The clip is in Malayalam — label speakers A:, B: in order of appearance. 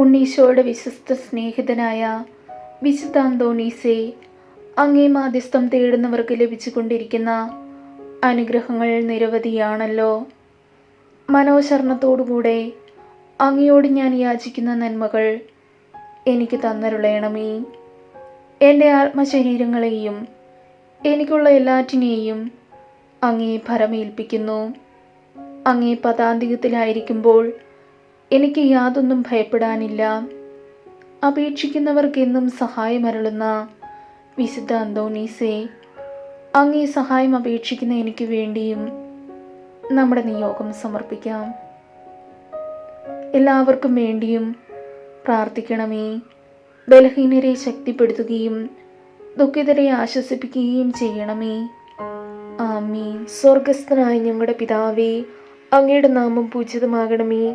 A: ഉണ്ണീശോയുടെ വിശ്വസ്ത സ്നേഹിതനായ വിശുദ്ധ അന്തോണീസെ അങ്ങേ മാധ്യസ്ഥം തേടുന്നവർക്ക് ലഭിച്ചുകൊണ്ടിരിക്കുന്ന അനുഗ്രഹങ്ങൾ നിരവധിയാണല്ലോ. മനോശരണത്തോടുകൂടെ അങ്ങയോട് ഞാൻ യാചിക്കുന്ന നന്മകൾ എനിക്ക് തന്നരുളയണമേ എന്റെ ആത്മശരീരങ്ങളെയും എനിക്കുള്ള എല്ലാറ്റിനെയും അങ്ങേ ഭരമേൽപ്പിക്കുന്നു. അങ്ങേ പദാന്തികത്തിലായിരിക്കുമ്പോൾ എനിക്ക് യാതൊന്നും ഭയപ്പെടാനില്ല. അപേക്ഷിക്കുന്നവർക്കെന്നും സഹായമരുളുന്ന വിശുദ്ധ അന്തോണീസേ അങ്ങേ സഹായം അപേക്ഷിക്കുന്ന എനിക്ക് വേണ്ടിയും നമ്മുടെ നിയോഗം സമർപ്പിക്കാം. എല്ലാവർക്കും വേണ്ടിയും പ്രാർത്ഥിക്കണമേ. ബലഹീനരെ ശക്തിപ്പെടുത്തുകയും ദുഃഖിതരെ ആശ്വസിപ്പിക്കുകയും ചെയ്യണമേ. ആമീൻ. സ്വർഗസ്ഥനായ ഞങ്ങളുടെ പിതാവേ അങ്ങയുടെ നാമം പൂജിതമാകണമേ.